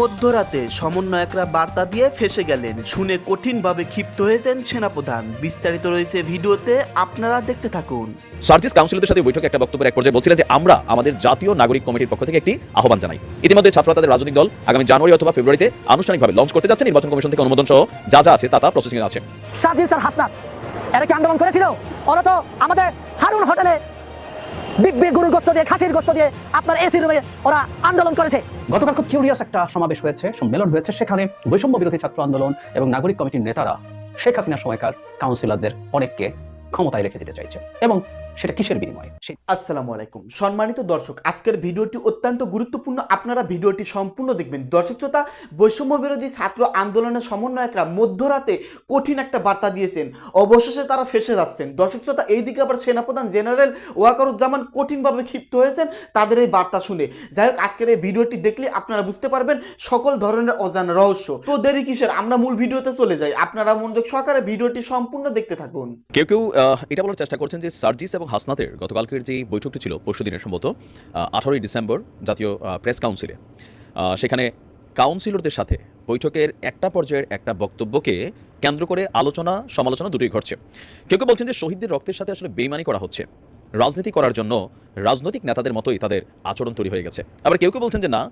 মধ্যরাতে সমন্বয়করা বার্তা দিয়ে ফেসে গেলেন। শুনে কঠিনভাবে ক্ষিপ্ত হয়েছেন সেনাপ্রধান। বিস্তারিত রয়েছে ভিডিওতে আপনারা দেখতে থাকুন। সার্জিস কাউন্সিলরদের সাথে বৈঠকে একটা বক্তব্যের এক পর্যায়ে বলছিলেন যে আমরা আমাদের জাতীয় নাগরিক কমিটির পক্ষ থেকে একটি আহ্বান জানাই। ইতিমধ্যে ছাত্ররা তাদের রাজনৈতিক দল আগামী জানুয়ারি অথবা ফেব্রুয়ারিতে আনুষ্ঠানিকভাবে লঞ্চ করতে যাচ্ছে। নির্বাচন কমিশন থেকে অনুমোদন সহ যা যা আছে তা তা প্রসেসিং আছে। সাজিদ স্যার হাসনাত। এরা কি আন্দোলন করেছিল? ওরা তো আমাদের হারুন হোটেলে দিব্যি গরুর গোস্ত দিয়ে, খাসির গোস্ত দিয়ে আপনার এসি রুমে ওরা আন্দোলন করেছে। গতকাল খুব কিউরিয়াস একটা সমাবেশ হয়েছে, সম্মেলন হয়েছে, সেখানে বৈষম্য বিরোধী ছাত্র আন্দোলন এবং নাগরিক কমিটির নেতারা শেখ হাসিনার সময়কার কাউন্সিলরদের অনেককে ক্ষমতায় রেখে দিতে চাইছে। এবং সেটা কিসের বিনিময়ে? সেই আসসালামু আলাইকুম। সম্মানিত দর্শক আজকের ভিডিওটি অত্যন্ত গুরুত্বপূর্ণ। আপনারা ভিডিওটি সম্পূর্ণ দেখবেন। দর্শক শ্রোতা বৈষম্য বিরোধী ছাত্র আন্দোলনের সমন্বয়করা মধ্যরাতে কঠিন একটা বার্তা দিয়েছেন। অবশেষে তারা ফেসে যাচ্ছেন। দর্শক শ্রোতা এইদিকে আবার সেনাপ্রধান জেনারেল ওয়াকারুজ্জামান কঠিনভাবে ক্ষিপ্ত হয়েছেন তাদের এই বার্তা শুনে। যাই হোক আজকের এই ভিডিওটি দেখলে আপনারা বুঝতে পারবেন সকল ধরনের অজানা রহস্য। তো দেরি কিসের? আমরা মূল ভিডিওতে চলে যাই। আপনারা মনোযোগ সহকারে ভিডিওটি সম্পূর্ণ দেখতে থাকুন। কেউ কেউ আহ, এটা বলার চেষ্টা করছেন যে সার্জিস এবং হাসনাতের গতকালকের যে বৈঠকটি ছিল, পরশু দিনের সম্ভবত আঠারোই ডিসেম্বর জাতীয় প্রেস কাউন্সিলে সেখানে কাউন্সিলরদের সাথে বৈঠকের একটা পর্যায়ের একটা বক্তব্যকে কেন্দ্র করে আলোচনা, সমালোচনা দুটোই ঘটছে। কেউ কেউ বলছেন যে শহীদদের রক্তের সাথে আসলে বেইমানি করা হচ্ছে। রাজনীতি করার জন্য রাজনৈতিক নেতাদের মতোই তাদের আচরণ তৈরি হয়ে গেছে। আবার কেউ কেউ বলছেন যে না,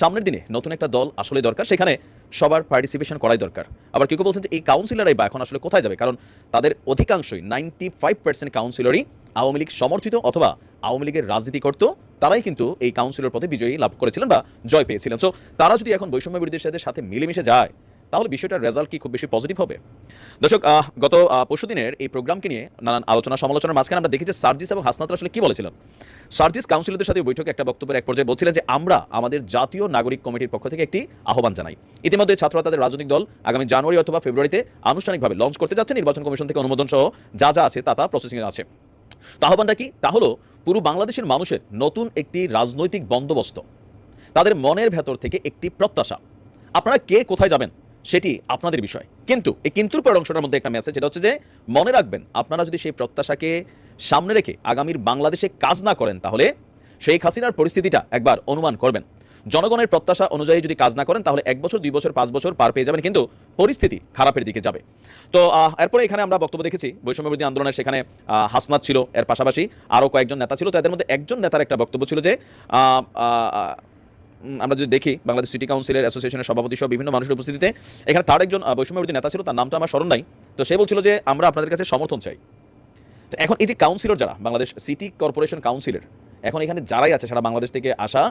সামনের দিনে নতুন একটা দল আসলে দরকার, সেখানে সবার পার্টিসিপেশন করাই দরকার। আবার কেউ কেউ বলছেন যে এই কাউন্সিলরাই বা এখন আসলে কোথায় যাবে? কারণ তাদের অধিকাংশই নাইনটি ফাইভ পার্সেন্ট কাউন্সিলরই আওয়ামী লীগ সমর্থিত অথবা আওয়ামী লীগের রাজনীতি করত, তারাই কিন্তু এই কাউন্সিলর পদে বিজয়ী লাভ করেছিলেন বা জয় পেয়েছিলেন। সো তারা যদি এখন বৈষম্য বিরোধীদের সাথে সাথে মিলেমিশে যায়, তাহলে বিষয়টার রেজাল্ট কি খুব বেশি পজিটিভ হবে? দর্শক গত পরশু দিনের এই প্রোগ্রামকে নিয়ে নানান আলোচনা সমালোচনার মাঝখানে আমরা দেখি যে সার্জিস এবং হাসনাত আসলে কি বলেছিলেন? সার্জিস কাউন্সিলরদের সাথে বৈঠকে একটা বক্তব্যের এক পর্যায়ে বলছিলেন যে, আমরা আমাদের জাতীয় নাগরিক কমিটির পক্ষ থেকে একটি আহ্বান জানাই। ইতিমধ্যে ছাত্ররা তাদের রাজনৈতিক দল আগামী জানুয়ারি অথবা ফেব্রুয়ারিতে আনুষ্ঠানিকভাবে লঞ্চ করতে যাচ্ছে, নির্বাচন কমিশন থেকে অনুমোদন সহ যা যা আছে তা তা প্রসেসিংয়ে আছে। তো আহ্বানটা কি? তা হলো, পুরো বাংলাদেশের মানুষের নতুন একটি রাজনৈতিক বন্দোবস্ত। তাদের মনের ভেতর থেকে একটি প্রত্যাশা। আপনারা কে কোথায় যাবেন সেটি আপনাদের বিষয়। কিন্তু এই কিন্তুর পর অংশটার মধ্যে একটা মেসেজ যেটা হচ্ছে যে, মনে রাখবেন, আপনারা যদি সেই প্রত্যাশাকে সামনে রেখে আগামীর বাংলাদেশে কাজ না করেন, তাহলে শেখ হাসিনার পরিস্থিতিটা একবার অনুমান করবেন। জনগণের প্রত্যাশা অনুযায়ী যদি কাজ না করেন তাহলে এক বছর দুই বছর পাঁচ বছর পার পেয়ে যাবেন কিন্তু পরিস্থিতি খারাপের দিকে যাবে। তো এরপরে এখানে আমরা বক্তব্য দেখেছি বৈষম্য বিরোধী আন্দোলনের সেখানে হাসনাত ছিল এর পাশাপাশি আরও কয়েকজন নেতা ছিল তাদের মধ্যে একজন নেতার একটা বক্তব্য ছিল যে আমরা যদি দেখি বাংলাদেশ সিটি কাউন্সিলের অ্যাসোসিয়েশনের সভাপতি সহ বিভিন্ন মানুষের উপস্থিতিতে এখানে তার একজন আহ, বৈষম্য বিরোধী নেতা ছিল তার নামটা আমার স্মরণ নাই। তো সে বলছিল যে আমরা আপনাদের কাছে সমর্থন চাই। তো এখন এই যে কাউন্সিলর যারা বাংলাদেশ সিটি কর্পোরেশন কাউন্সিলের এখন এখানে যারাই আছে সারা বাংলাদেশ থেকে আসা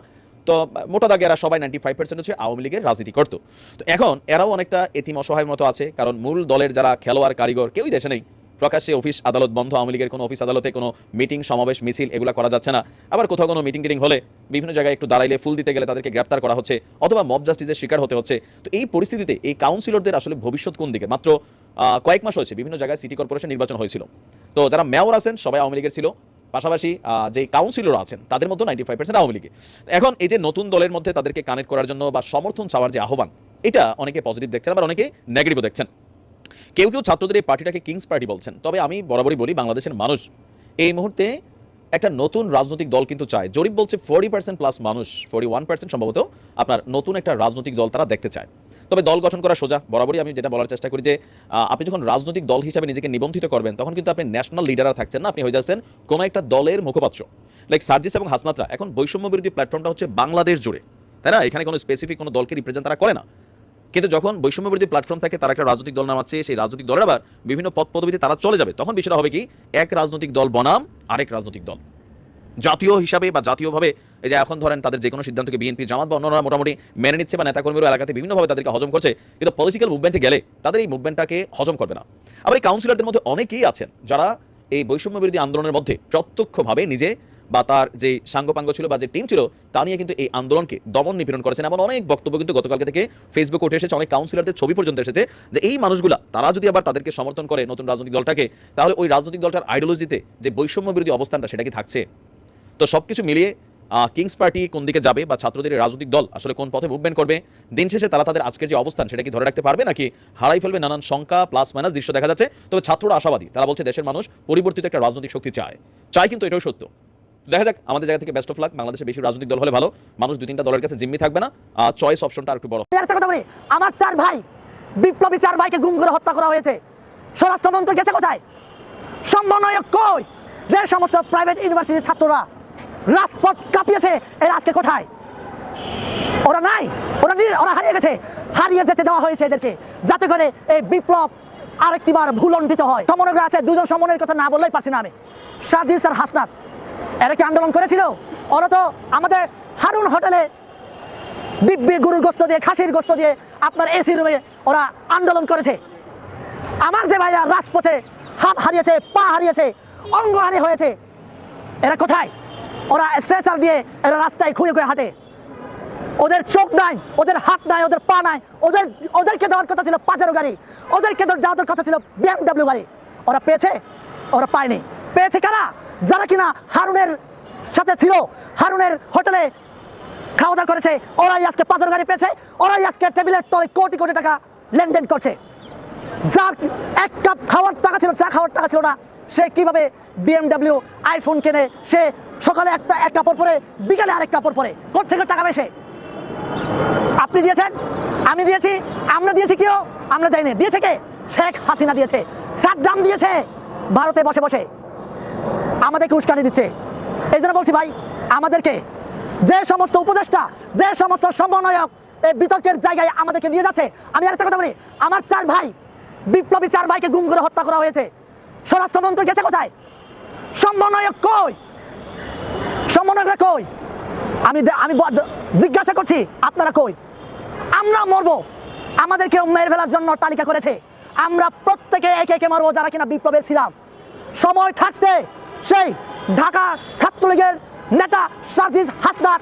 তো মোটা দাগে এরা সবাই নাইনটি ফাইভ পার্সেন্ট হচ্ছে আওয়ামী লীগের রাজনীতি করতো। তো এখন এরাও অনেকটা এতিম অসহায় মতো আছে, কারণ মূল দলের যারা খেলোয়াড়, কারিগর কেউই দেশে নেই। প্রকাশ্যে অফিস আদালত বন্ধ, আওয়ামী লীগের কোনো অফিস আদালতে কোনো মিটিং সমাবেশ, মিছিল এগুলো করা যাচ্ছে না। আবার কোথাও কোনো মিটিং টিটিং হলে বিভিন্ন জায়গায় একটু দাঁড়াইলে, ফুল দিতে গেলে তাদেরকে গ্রেপ্তার করা হচ্ছে, অথবা মব জাস্টিসের শিকার হতে হচ্ছে। তো এই পরিস্থিতিতে এই কাউন্সিলরদের আসলে ভবিষ্যৎ কোন দিকে? মাত্র কয়েক মাস হয়েছে, বিভিন্ন জায়গায় সিটি কর্পোরেশন নির্বাচন হয়েছিল। তো যারা মেয়র আছেন, সবাই আওয়ামী লীগের ছিল। পাশাপাশি যে কাউন্সিলর আছেন, তাদের মধ্যে নাইনটি ফাইভ পার্সেন্ট আওয়ামী লীগে। এখন এই যে নতুন দলের মধ্যে তাদেরকে কানেক্ট করার জন্য বা সমর্থন চাওয়ার যে আহ্বান, এটা অনেকে পজিটিভ দেখছেন, আবার অনেকে নেগেটিভও দেখছেন। কেউ কেউ ছাত্রদের এই পার্টিটাকে কিংস পার্টি বলছেন। তবে আমি বরাবরই বলি, বাংলাদেশের মানুষ এই মুহূর্তে একটা নতুন রাজনৈতিক দল কিন্তু চায়। জরিপ বলছে ফোর্টি পার্সেন্ট প্লাস মানুষ ফোর্টি ওয়ান পার্সেন্ট সম্ভবত আপনার নতুন একটা রাজনৈতিক দল তারা দেখতে চায়। তবে দল গঠন করা সোজা। বরাবরই আমি যেটা বলার চেষ্টা করি যে আপনি যখন রাজনৈতিক দল হিসাবে নিজেকে নিবন্ধিত করবেন, তখন কিন্তু আপনি ন্যাশনাল লিডার থাকছেন না। আপনি হয়ে যাচ্ছেন কোনো একটা দলের মুখপাত্র। লাইক সার্জিস এবং হাসনাতরা, এখন বৈষম্য বিরোধী প্ল্যাটফর্মটা হচ্ছে বাংলাদেশ জুড়ে। তাই না? এখানে কোনো স্পেসিফিক কোনো দলকে রিপ্রেজেন্ট তারা করে না। কিন্তু যখন বৈষম্য বিরোধী প্ল্যাটফর্ম থাকে, তারা একটা রাজনৈতিক দল নামাচ্ছে সেই রাজনৈতিক দলের আবার বিভিন্ন পদ পদবিতে তারা চলে যাবে। তখন বিষয়টা হবে কি? এক রাজনৈতিক দল বনাম, আরেক রাজনৈতিক দল। জাতীয় হিসাবে বা জাতীয়ভাবে এই যে এখন ধরেন তাদের যে কোনো সিদ্ধান্তকে বিএনপি জামাত বা অন্যরা মোটামুটি মেনে নিচ্ছে বা নেতাকর্মীরা এলাকাতে বিভিন্নভাবে তাদেরকে হজম করছে, কিন্তু পলিটিক্যাল মুভমেন্টে গেলে তাদের এই মুভমেন্টটাকে হজম করবে না। আবার এই কাউন্সিলরদের মধ্যে অনেকেই আছেন যারা এই বৈষম্য বিরোধী আন্দোলনের মধ্যে প্রত্যক্ষভাবে নিজে বা তার যে সাঙ্গপাঙ্গ ছিল বা যে টিম ছিল, তা নিয়ে কিন্তু এই আন্দোলনকে দমন নিপীড়ন করেছেন। এমন অনেক বক্তব্য কিন্তু গতকালকে থেকে ফেসবুকে উঠে এসেছে, অনেক কাউন্সিলরদের ছবি পর্যন্ত এসেছে যে এই মানুষগুলা, তারা যদি আবার তাদেরকে সমর্থন করে নতুন রাজনৈতিক দলটাকে, তাহলে ওই রাজনৈতিক দলটার আইডিওলজিতে যে বৈষম্য বিরোধী অবস্থানটা সেটা কি থাকছে? তো সব কিছু মিলিয়ে কিংস পার্টি কোন দিকে যাবে বা ছাত্রদের রাজনৈতিক দল আসলে কোন পথে মুভমেন্ট করবে, দিন শেষে তারা তাদের আজকের যে অবস্থান সেটা কি ধরে রাখতে পারবে নাকি হারাই ফেলবে? নানান শঙ্কা প্লাস মাইনাস দৃশ্য দেখা যাচ্ছে। তবে ছাত্ররা আশাবাদী, তারা বলছে দেশের মানুষ পরিবর্তিত একটা রাজনৈতিক শক্তি চায়। চায় কিন্তু এটাও সত্য। দেখা যাক, আমাদের জায়গা থেকে বেস্ট অফ লাক বাংলাদেশে বেশি রাজনৈতিক দল হলে ভালো, মানুষ দুই তিনটা দলের কাছে জিম্মি থাকবে না চয়েস অপশনটা আর একটু বড়। কথা বলি, আমার চার ভাই, বিপ্লবী চার ভাইকে গুম করে হত্যা করা হয়েছে। স্বরাষ্ট্রমন্ত্রী গেছে কোথায়? সমন্বয়ক কই? যে সমস্ত প্রাইভেট ইউনিভার্সিটির ছাত্ররা রাজপথ কাঁপিয়েছে, এরা আজকে কোথায়? ওরা নাই, ওরা ওরা হারিয়ে গেছে। হারিয়ে যেতে দেওয়া হয়েছে এদেরকে, যাতে করে এই বিপ্লব আরেকটিবার ভুলণ্ডিত হয়। সমন্বয়করা আছে, দুজন সমন্বয়ের কথা না বললেই পারছি না আমি। সাজির স্যার হাসনাত এরা কি আন্দোলন করেছিল। ওরা তো আমাদের হারুন হোটেলে দিব্যি গরুর গোস্ত দিয়ে, খাসির গোস্ত দিয়ে আপনার এসি রুমে ওরা আন্দোলন করেছে। আমার যে ভাইরা রাজপথে হাত হারিয়েছে, পা হারিয়েছে, অঙ্গহানি হয়েছে, এরা কোথায়? ওরা স্ট্রেচার দিয়ে এরা রাস্তায় খুঁড়ে খুঁড়ে হাঁটে। ওদের চোখ নাই, ওদের হাত নাই, ওদের পা নাই, ওদের, ওদেরকে দেওয়ার কথা ছিল পাজারো গাড়ি, ওদেরকে দেওয়ার কথা ছিল বিএমডাব্লিউ গাড়ি। ওরা পেয়েছে, ওরা পায়নি। পেয়েছে কারা? যারা কিনা হারুনের সাথে ছিল, হারুনের হোটেলে খাওয়া দাওয়া করেছে, ওরাই আজকে পাঁচের গাড়ি পেয়েছে, ওরাই আজকে টেবিলের তলে কোটি কোটি টাকা লেনদেন করছে। যার এক কাপ খাওয়ার টাকা ছিল, চা খাওয়ার টাকা ছিল না, সে কীভাবে বিএমডাব্লিউ আইফোন কেনে, সে সকালে একটা, এক কাপড় পরে, বিকালে আরেক কাপড় পরে কোথ থেকে টাকা পেয়েছে আপনি দিয়েছেন? আমি দিয়েছি, আমরা দিয়েছি কেউ? আমরা দেয়নি। দিয়েছে কে? শেখ হাসিনা দিয়েছে। সাদ্দাম দিয়েছে, ভারতে বসে বসে। আমাদেরকে উস্কানি দিচ্ছে। এই জন্য বলছি ভাই, আমাদেরকে যে সমস্ত উপদেষ্টা, যে সমস্ত সমন্বয়ক এই বিতর্কের জায়গায় আমাদেরকে নিয়ে যাচ্ছে, আমি আরেকটা কথা বলি, আমার চার ভাই, বিপ্লবী চার ভাইকে গুম করে হত্যা করা হয়েছে। স্বরাষ্ট্রমন্ত্রী গেছে কোথায়? সমন্বয়ক কই? সমন্বয়করা কই? আমি আমি জিজ্ঞাসা করছি, আপনারা কই? আমরা মরবো। আমাদেরকে মেরে ফেলার জন্য তালিকা করেছে। আমরা প্রত্যেকে একে একে মরবো যারা কিনা বিপ্লবে ছিলাম। সময় থাকতে সেই ঢাকা ছাত্রলীগের নেতা সাজিদ হাসনাত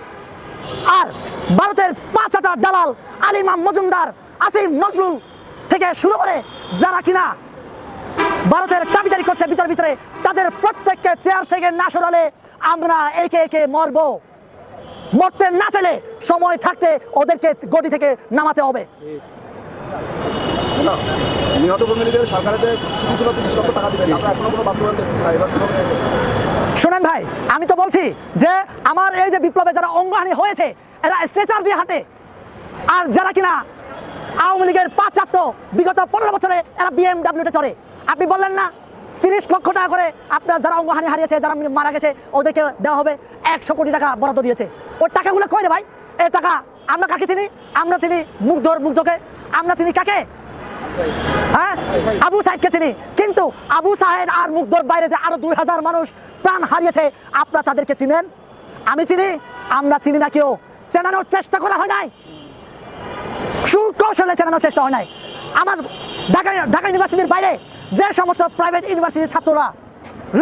আর ভারতের পাঁচাটা দালাল আলিমাম মজুমদার আসিম নজরুল থেকে শুরু করে যারা কিনা ভারতের দাবিদারি করছে ভিতরে ভিতরে, তাদের প্রত্যেককে চেয়ার থেকে না সরালে আমরা একে একে মরবো। মরতে না চাইলে সময় থাকতে ওদেরকে গদি থেকে নামাতে হবে। নিহত কর্মী লীগের সরকারের কিছু কিছু লক্ষ টাকা এখনও কোনো বাস্তবায়ন না। এবার শুনেন ভাই, আমি তো বলছি যে আমার এই যে বিপ্লবে যারা অঙ্গহানি হয়েছে, এরা স্ট্রেচার দিয়ে হাঁটে। আর যারা কিনা আওয়ামী লীগের পাঁচ ছাত্র বিগত পনেরো বছরে এরা বিএমডাব্লিউতে চড়ে। আপনি বললেন না, তিরিশ লক্ষ টাকা করে আপনার যারা অঙ্গহানি হারিয়েছে, যারা মারা গেছে, ওদেরকে দেওয়া হবে একশো কোটি টাকা বরাদ্দ দিয়েছে। ওই টাকাগুলো কই রে ভাই? এই টাকা আমরা কাকে চিনি? আমরা চিনি মুগ্ধর মুগ্ধকে। আমরা চিনি কাকে? হ্যাঁ? আবু সাহেবকে চিনি। কিন্তু আবু সাহেব আর মুগ্ধর বাইরে যে আরও দুই হাজার মানুষ প্রাণ হারিয়েছে, আপনারা তাদেরকে চিনেন? আমি চিনি, আমরা চিনি না কেউ। চেনানোর চেষ্টা করা হয় নাই। সুকৌশলে চেনানোর চেষ্টা হয় নাই। আমার ঢাকা ঢাকা ইউনিভার্সিটির বাইরে যে সমস্ত প্রাইভেট ইউনিভার্সিটির ছাত্ররা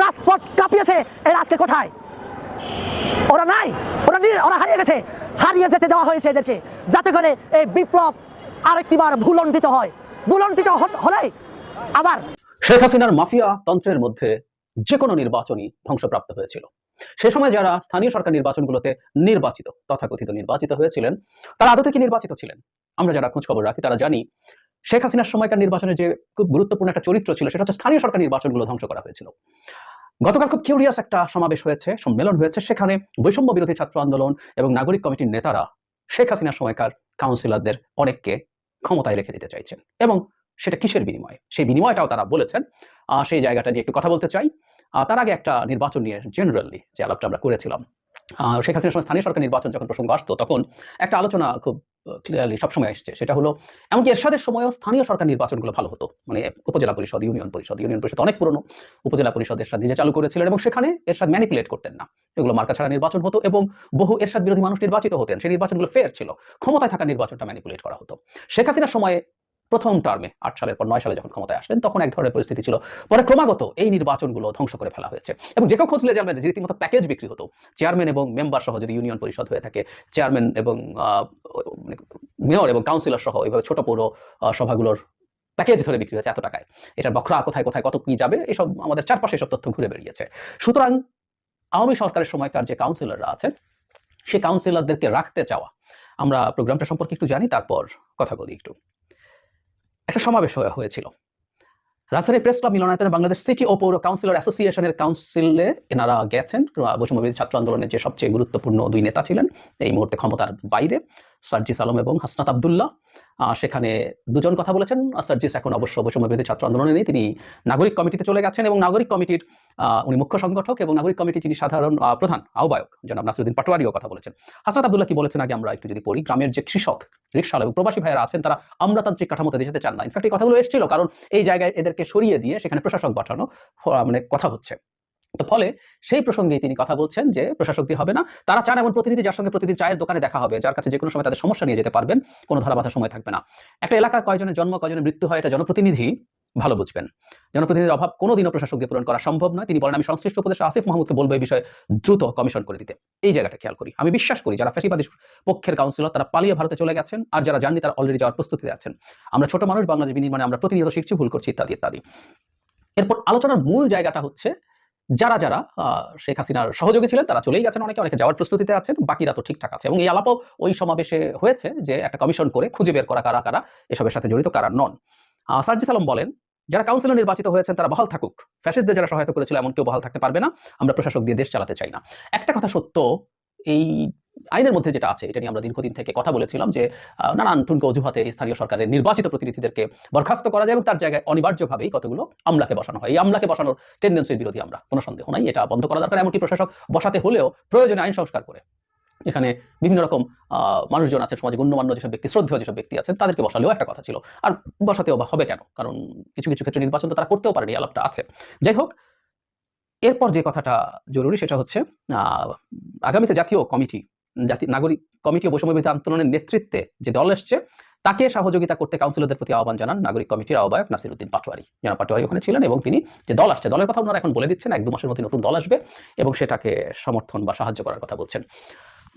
রাজপথ কাঁপিয়েছে, এরা আজকে কোথায়? ওরা নাই, ওরা ওরা হারিয়ে গেছে। হারিয়ে যেতে দেওয়া হয়েছে এদেরকে। যাতে করে এই বিপ্লব আরেকটিবার ভুলণ্ডিত হয়। হলেই আবার শেখ হাসিনার মাফিয়া তন্ত্রের মধ্যে যে কোনো নির্বাচনই ধ্বংসপ্রাপ্ত হয়েছিল। সে সময় যারা স্থানীয় সরকার নির্বাচনগুলোতে নির্বাচিত, তথাকথিত নির্বাচিত হয়েছিলেন, তারা আদতে কি নির্বাচিত ছিলেন? আমরা যারা খোঁজ খবর রাখি, তারা জানি শেখ হাসিনার সময়কার যে খুব গুরুত্বপূর্ণ একটা চরিত্র ছিল, সেটা হচ্ছে স্থানীয় সরকার নির্বাচনগুলো ধ্বংস করা হয়েছিল। গতকাল খুব কিউরিয়াস একটা সমাবেশ হয়েছে, সম্মেলন হয়েছে, সেখানে বৈষম্য বিরোধী ছাত্র আন্দোলন এবং নাগরিক কমিটির নেতারা শেখ হাসিনার সময়কার কাউন্সিলরদের অনেককে ক্ষমতায় রেখে দিতে চাইছেন এবং সেটা কিসের বিনিময়ে? সেই বিনিময়টাও তারা বলেছেন। সেই জায়গাটা নিয়ে একটু কথা বলতে চাই। তার আগে একটা নির্বাচন নিয়ে জেনারেলি যে আলাপটা আমরা করেছিলাম। শেখ হাসিনার সময় স্থানীয় সরকার নির্বাচন যখন প্রসঙ্গ আসতো, তখন একটা আলোচনা খুব ক্লিয়ারলি সবসময় এসছে সেটা হলো, এমনকি এরশাদের সময়ও স্থানীয় সরকার নির্বাচনগুলো ভালো হতো। মানে উপজেলা পরিষদ, ইউনিয়ন পরিষদ ইউনিয়ন পরিষদ অনেক পুরনো। উপজেলা পরিষদ এরশাদ নিজে চালু করেছিলেন এবং সেখানে এরশাদ ম্যানিপুলেট করতেন না। এগুলো মার্কা ছাড়া নির্বাচন হতো এবং বহু এরশাদ বিরোধী মানুষ নির্বাচিত হতেন। সেই নির্বাচনগুলো ফেয়ার ছিল। ক্ষমতায় থাকা নির্বাচনটা ম্যানিপুলেট করা হতো। শেখ হাসিনার সময়ে প্রথম টার্মে আট সালের পর নয় সালে যখন ক্ষমতায় আসলেন, তখন এক ধরনের পরিস্থিতি ছিল। পরে ক্রমাগত এই নির্বাচনগুলো ধ্বংস করে ফেলা হয়েছে। এবং যে কেউ খুঁজলে জানবেন যে রীতিমতো প্যাকেজ বিক্রি হতো। চেয়ারম্যান এবং মেম্বার সহ যদি ইউনিয়ন পরিষদ হয়ে থাকে চেয়ারম্যান এবং মেয়র এবং কাউন্সিলর সহ এইভাবে ছোট পৌর সভাগুলোর প্যাকেজ ধরে বিক্রি হয়েছে এত টাকায়। এটার বখরা কোথায় কোথায়, কত কি যাবে, এসব আমাদের চারপাশে এসব তথ্য ঘুরে বেরিয়েছে। সুতরাং আওয়ামী সরকারের সময়কার যে কাউন্সিলররা আছেন, সেই কাউন্সিলরদেরকে রাখতে চাওয়া, আমরা প্রোগ্রামটা সম্পর্কে একটু জানি, তারপর কথা বলি একটু। একটা সমাবেশ হয়ে- হয়েছিল। রাজধানী প্রেস ক্লাব মিলনায়তনে বাংলাদেশ সিটি ও পৌর কাউন্সিলর অ্যাসোসিয়েশনের কাউন্সিলে এনারা গেছেন। বৈষম্যবিরোধী ছাত্র আন্দোলনের যে সবচেয়ে গুরুত্বপূর্ণ দুই নেতা ছিলেন, এই মুহূর্তে ক্ষমতার বাইরে সার্জিস আলম এবং হাসনাত আবদুল্লাহ। সেখানে দুজন কথা বলেছেন। সার্জিস এখন অবশ্য বৈষম্যবিরোধী ছাত্র আন্দোলনে নেই। তিনি নাগরিক কমিটিতে চলে গেছেন এবং নাগরিক কমিটির উনি মুখ্য সংগঠক এবং নাগরিক কমিটি যিনি সাধারণ প্রধান, আহ্বায়ক, জনাব নাসিরুদ্দিন পাটোয়ারিও কথা বলেছেন। হাসনাত আবদুল্লাহ কি বলেছেন? আগে আমরা একটু যদি পড়ি। গ্রামের যে কৃষক রিক্সাওয়ালা এবং প্রবাসী ভাইয়েরা আছেন, তারা আমলাতান্ত্রিক কাঠামোতে যেতে চান না। ইনফ্যাক্ট এই কথাগুলো এসেছিল, কারণ এই জায়গায় এদেরকে সরিয়ে দিয়ে সেখানে প্রশাসক পাঠানো মানে কথা হচ্ছে। তো ফলে সেই প্রসঙ্গেই তিনি কথা বলছেন যে প্রশাসক দিয়ে হবে না। তারা চান এমন প্রতিনিধি যার সঙ্গে প্রতিদিন চায়ের দোকানে দেখা হবে, যার কাছে যে কোনো সময় তাদের সমস্যা নিয়ে যেতে পারবেন, কোনো ধরা বাধা সময় থাকবে না। একটা এলাকার কয়জনের জন্ম, কয়জনের মৃত্যু হয় এটা জনপ্রতিনিধি ভালো বুঝবেন। জনপ্রতিনিধির অভাব কোনোদিনও প্রশাসক দিয়ে পূরণ করা সম্ভব নয়। তিনি বলেন, আমি সংশ্লিষ্ট উপদেষ্টা আসিফ মাহমুদকে বলব এই বিষয়ে দ্রুত কমিশন করে দিতে। এই জায়গাটা খেয়াল করি। আমি বিশ্বাস করি যারা ফ্যাসিবাদী পক্ষের কাউন্সিলর তারা পালিয়ে ভারতে চলে গেছেন আর যারা জাননি তারা অলরেডি যাওয়ার প্রস্তুতি আছেন। আমরা ছোট মানুষ, বাংলাদেশ বিনির্মাণে আমরা প্রতিনিয়ত শিখছি ভুল করছি ইত্যাদি ইত্যাদি। এরপর আলোচনার মূল জায়গাটা হচ্ছে যারা যারা শেখ হাসিনার সহযোগী ছিলেন, তারা চলেই গেছেন অনেকে অনেকে যাওয়ার প্রস্তুতিতে আছেন, বাকিরা তো ঠিকঠাক আছে। এবং এই আলাপও ওই সমাবেশে হয়েছে যে একটা কমিশন করে খুঁজে বের করা কারা কারা, এসবের সাথে জড়িত কারা নন। সার্জিস আলম বলেন, যারা কাউন্সিলর নির্বাচিত হয়েছেন, তারা বহাল থাকুক। ফ্যাসিস্টদের যারা সহায়তা করেছিল, এমন কেউ বহাল থাকতে পারবে না। আমরা প্রশাসক দিয়ে দেশ চালাতে চাই না। একটা কথা সত্য এই আইনের মধ্যে যেটা আছে, এটা নিয়ে আমরা দীর্ঘদিন থেকে কথা বলেছিলাম যে নানান ঠুনকো অজুহাতে স্থানীয় সরকারের নির্বাচিত প্রতিনিধিদেরকে বরখাস্ত করা যায় এবং তার জায়গায় অনিবার্যভাবেই কতগুলো আমলাকে বসানো হয়। এই আমলাকে বসানোর টেন্ডেন্সির বিরোধী আমরা, কোনো সন্দেহ নাই, এটা বন্ধ করা দরকার। এমনকি প্রশাসক বসাতে হলেও প্রয়োজনে আইন সংস্কার করে। এখানে বিভিন্ন রকম মানুষজন আছেন, সমাজে গণ্যমান্য যেসব ব্যক্তি, শ্রদ্ধেয় যেসব ব্যক্তি আছেন, তাদেরকে বসালেও একটা কথা ছিল। আর বসাতেও বা হবে কেন? কারণ কিছু কিছু ক্ষেত্রে নির্বাচন তো তারা করতেও পারেনি, আলাপটা আছে। যাই হোক এরপর যে কথাটা জরুরি সেটা হচ্ছে আগামীতে জাতীয় কমিটি, জাতি, নাগরিক কমিটি ও বৈষম্যবিরোধী আন্দোলনের নেতৃত্বে যে দল এসছে, তাকে সহযোগিতা করতে কাউন্সিলরদের প্রতি আহ্বান জানান নাগরিক কমিটির আহ্বায়ক নাসিরুদ্দিন পাটোয়ারি। জনাব পাটোয়ারি ওখানে ছিলেন এবং তিনি যে দল আসছে, দলের কথা ওনারা এখন বলে দিচ্ছেন এক দু মাসের মধ্যে নতুন দল আসবে এবং সেটাকে সমর্থন বা সাহায্য করার কথা বলছেন।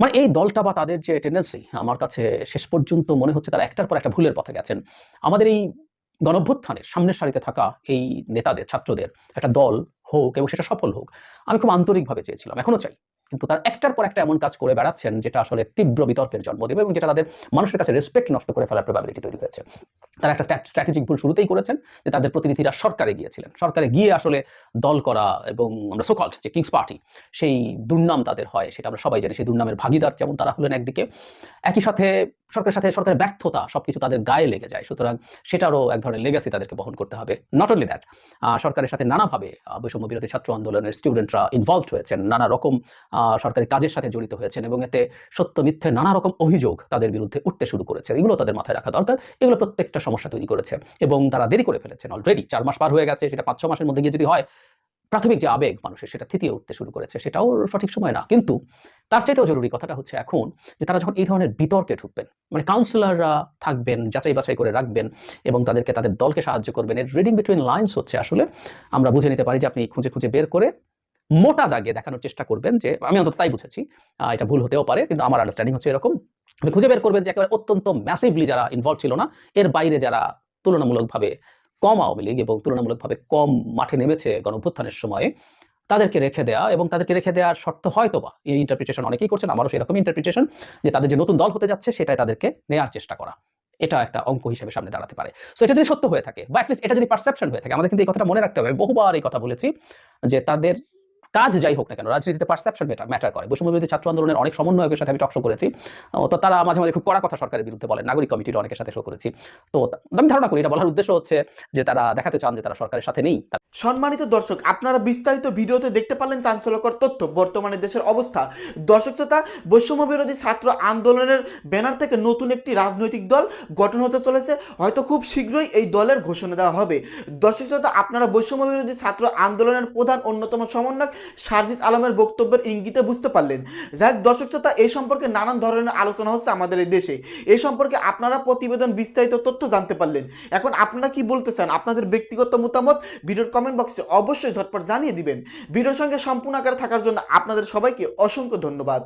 মানে এই দলটা বা তাদের যে টেন্ডেন্সি আমার কাছে শেষ পর্যন্ত মনে হচ্ছে তারা একটার পর একটা ভুলের পথে গেছেন। আমাদের এই গণভ্যুত্থানের সামনের সারিতে থাকা এই নেতাদের, ছাত্রদের, একটা দল হোক এবং সেটা সফল হোক, আমি খুব আন্তরিকভাবে চেয়েছিলাম, এখনও চাই। কিন্তু তার একটার পর একটা এমন কাজ করে বেড়াচ্ছেন যেটা আসলে তীব্র বিতর্কের জন্ম দেবে এবং যেটা তাদের মানুষের কাছে রেসপেক্ট নষ্ট করে ফেলার প্রবাবিলিটি তৈরি হয়েছে। তারা একটা স্ট্র্যাটেজিক ভুল শুরুতেই করেছেন যে তাদের প্রতিনিধিরা সরকারে গিয়েছিলেন। সরকারে গিয়ে আসলে দল করা এবং আমরা সোকল্ড যে কিংস পার্টি সেই দুর্নাম তাদের হয়, সেটা আমরা সবাই জানি, সেই দুর্নামের ভাগিদার যেমন তারা হলেন একদিকে। একই সাথে সরকারের সাথে সরকারের ব্যর্থতা সবকিছু তাদের গায়ে লেগে যায়। সুতরাং সেটারও এক ধরনের লেগাসি তাদেরকে বহন করতে হবে। নট অনলি দ্যাট সরকারের সাথে নানাভাবে বৈষম্য বিরোধী ছাত্র আন্দোলনের স্টুডেন্টরা ইনভলভ হয়েছেন। নানা রকম সরকারি কাজের সাথে জড়িত হয়েছেন এবং এতে সত্য, মিথ্যে, নানা রকম অভিযোগ তাদের বিরুদ্ধে উঠতে শুরু করেছে। এগুলো তাদের মাথায় রাখা দরকার। এগুলো প্রত্যেকটা সমস্যা তৈরি করেছে এবং তারা দেরি করে ফেলেছেন অলরেডি চার মাস পার হয়ে গেছে, সেটা পাঁচ ছ মাসের মধ্যে গিয়ে যদি হয় প্রাথমিক যে আবেগ মানুষের, সেটা থিতিয়ে উঠতে শুরু করেছে, সেটাও সঠিক সময় না। কিন্তু তার চাইতেও জরুরি কথাটা হচ্ছে এখন যে তারা যখন এই ধরনের বিতর্কে ঢুকবেন মানে কাউন্সিলররা থাকবেন, যাচাই বাছাই করে রাখবেন এবং তাদেরকে, তাদের দলকে সাহায্য করবেন, এর রিডিং বিটুইন লাইন্স হচ্ছে আসলে আমরা বুঝে নিতে পারি যে আপনি খুঁজে খুঁজে বের করে মোটা দাগে দেখানোর চেষ্টা করবেন যে, আমি অন্তত তাই বুঝেছি এটা ভুল হতেও পারে, কিন্তু আমার আন্ডারস্ট্যান্ডিং হচ্ছে এরকম। আপনি খুঁজে বের করবেন যে একেবারে অত্যন্ত ম্যাসিভলি যারা ইনভলভ ছিল না, এর বাইরে যারা তুলনামূলকভাবে কম আওয়ামী লীগ এবং তুলনামূলকভাবে কম মাঠে নেমেছে গণভ্যুত্থানের সময়ে, তাদেরকে রেখে দেওয়া এবং তাদেরকে রেখে দেওয়ার শর্ত হয়তো বা এই ইন্টারপ্রিটেশন অনেকেই করছেন, আমারও সেরকম ইন্টারপ্রিটেশন যে তাদের যে নতুন দল হতে যাচ্ছে সেটাই তাদেরকে নেওয়ার চেষ্টা করা। এটা একটা অঙ্ক হিসেবে সামনে দাঁড়াতে পারে। সো এটা যদি সত্য হয়ে থাকে, বা অ্যাটলিস্ট এটা যদি পারসেপশন হয়ে থাকে, আমাদের কিন্তু এই কথাটা মনে রাখতে হবে। বহুবার এই কথা বলেছি যে তাদের কাজ যাই হোক না কেন, রাজনীতিতে পারসেপশন ম্যাটার করে। বৈষম্য বিরোধী ছাত্র আন্দোলনের অনেক সমন্বয়কের সাথে আমি টকশো করেছি। তো তারা মাঝে মাঝে খুব কড়া কথা সরকারের বিরুদ্ধে বলেন, নাগরিক কমিটির অনেকের সাথে শো করেছি। তো আমি ধারণা করি, এটা বলার উদ্দেশ্য হচ্ছে যে তারা দেখাতে চান যে তারা সরকারের সাথে নেই। সম্মানিত দর্শক, আপনারা বিস্তারিত ভিডিওতে দেখতে পারলেন চাঞ্চল্যকর তথ্য, বর্তমানে দেশের অবস্থা। দর্শক তথা বৈষম্য বিরোধী ছাত্র আন্দোলনের ব্যানার থেকে নতুন একটি রাজনৈতিক দল গঠন হতে চলেছে। হয়তো খুব শীঘ্রই এই দলের ঘোষণা দেওয়া হবে। দর্শক তথা আপনারা বৈষম্য বিরোধী ছাত্র আন্দোলনের প্রধান অন্যতম সমন্বয়ক সার্জিস আলমের বক্তব্যের ইঙ্গিতে বুঝতে পারলেন। যাই হোক, দর্শক শ্রোতা এই সম্পর্কে নানান ধরনের আলোচনা হচ্ছে আমাদের এই দেশে। এই সম্পর্কে আপনারা প্রতিবেদন বিস্তারিত তথ্য জানতে পারলেন। এখন আপনারা কি বলতে চান? আপনাদের ব্যক্তিগত মতামত ভিডিওর কমেন্ট বক্সে অবশ্যই ঝটপট জানিয়ে দিবেন। ভিডিওর সঙ্গে সম্পূর্ণ আকারে থাকার জন্য আপনাদের সবাইকে অসংখ্য ধন্যবাদ।